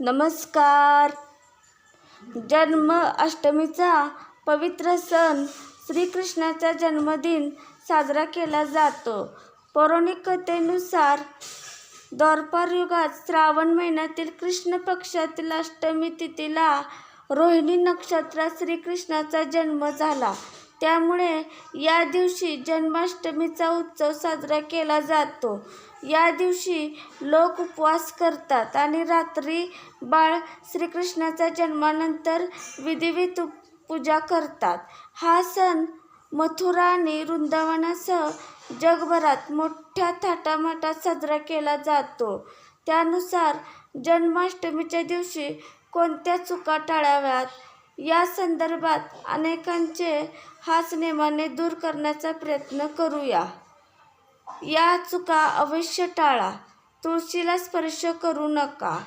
नमस्कार. जन्म अष्टमीचा पवित्र सण श्रीकृष्णाचा जन्मदिन साजरा केला जातो. पौराणिक कथेनुसार द्वारपार युगात श्रावण महिन्यातील कृष्ण पक्षातील अष्टमी तिथीला रोहिणी नक्षत्रात श्रीकृष्णाचा जन्म झाला. त्यामुळे या दिवशी जन्माष्टमीचा उत्सव साजरा केला जातो. या दिवशी लोक उपवास करतात आणि रात्री बाळ श्रीकृष्णाच्या जन्मानंतर विधिवित पूजा करतात. हा सण मथुरा आणि वृंदावनासह जगभरात मोठ्या थाटामाटात साजरा केला जातो. त्यानुसार जन्माष्टमीच्या दिवशी कोणत्या चुका टाळाव्यात? या संदर्भात अनेकांचे हाच नेमाने दूर करण्याचा प्रयत्न करूया. या चुका अवश्य टाळा. तुळशीला स्पर्श करू नका.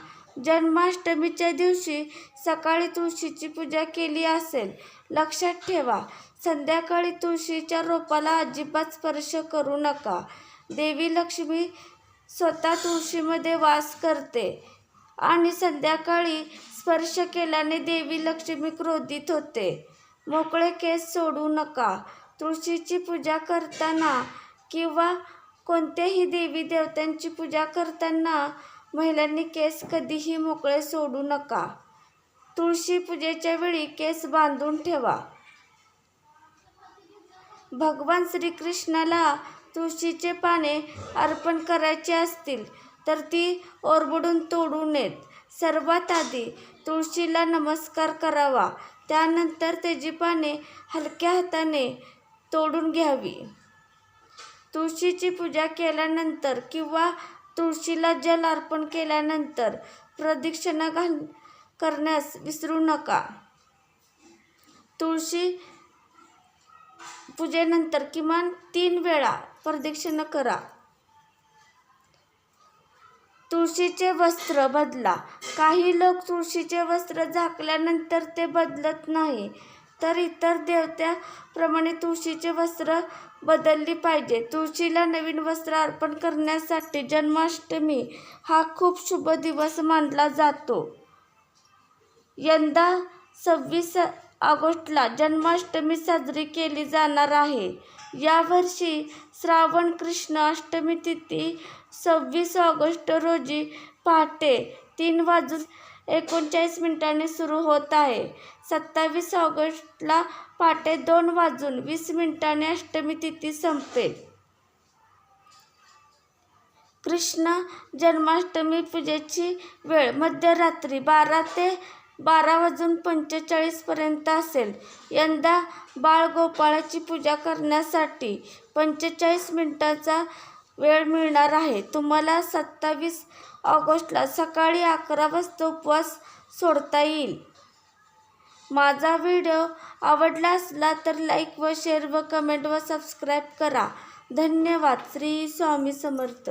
जन्माष्टमीच्या दिवशी सकाळी तुळशीची पूजा केली असेल लक्षात ठेवा. संध्याकाळी तुळशीच्या रोपाला अजिबात स्पर्श करू नका. देवी लक्ष्मी स्वतः तुळशीमध्ये वास करते. आणि संध्याकाळी स्पर्श केल्याने देवी लक्ष्मी क्रोधित होते. मोकळे केस सोडू नका. तुळशीची पूजा करताना किंवा कोणत्याही देवी देवतांची पूजा करताना महिलांनी केस कधीही मोकळे सोडू नका. तुळशी पूजेच्या वेळी केस बांधून ठेवा. भगवान श्रीकृष्णाला तुळशीचे पाने अर्पण करायचे असतील तर ती ओरबडून तोडू नयेत सर्वात आधी तुळशीला नमस्कार करावा. त्यानंतर त्याची पाने हलक्या हाताने तोडून घ्यावी. तुळशीची पूजा केल्यानंतर किंवा तुळशीला जल अर्पण केल्यानंतर प्रदक्षिणा घाल करण्यास विसरू नका. तुळशी पूजेनंतर किमान तीन वेळा प्रदक्षिणा करा. तुळशीचे वस्त्र बदला. काही लोक तुळशीचे वस्त्र झाकल्यानंतर ते बदलत नाही तर इतर देवत्याप्रमाणे तुळशीचे वस्त्र बदलली पाहिजे. तुळशीला नवीन वस्त्र अर्पण करण्यासाठी जन्माष्टमी हा खूप शुभ दिवस मानला जातो. यंदा सव्वीस ऑगस्टला जन्माष्टमी साजरी केली जाणार आहे. यावर्षी श्रावण कृष्ण अष्टमी तिथी सव्वीस ऑगस्ट रोजी पहाटे तीन वाजून एकोणचाळीस मिनिटांनी सुरू होत आहे. सत्तावीस ऑगस्टला पहाटे दोन वाजून वीस मिनिटांनी अष्टमी तिथी संपेल. कृष्ण जन्माष्टमी पूजेची वेळ मध्यरात्री बारा ते बारा वाजून पंचेचाळीसपर्यंत असेल. यंदा बाळगोपाळाची पूजा करण्यासाठी पंचेचाळीस मिनिटाचा वेळ मिळणार आहे. तुम्हाला सत्तावीस ऑगस्टला सकाळी अकरा वाजता उपवास सोडता येईल. माझा व्हिडिओ आवडला असला तर लाईक व शेअर व कमेंट व सबस्क्राईब करा. धन्यवाद. श्री स्वामी समर्थ.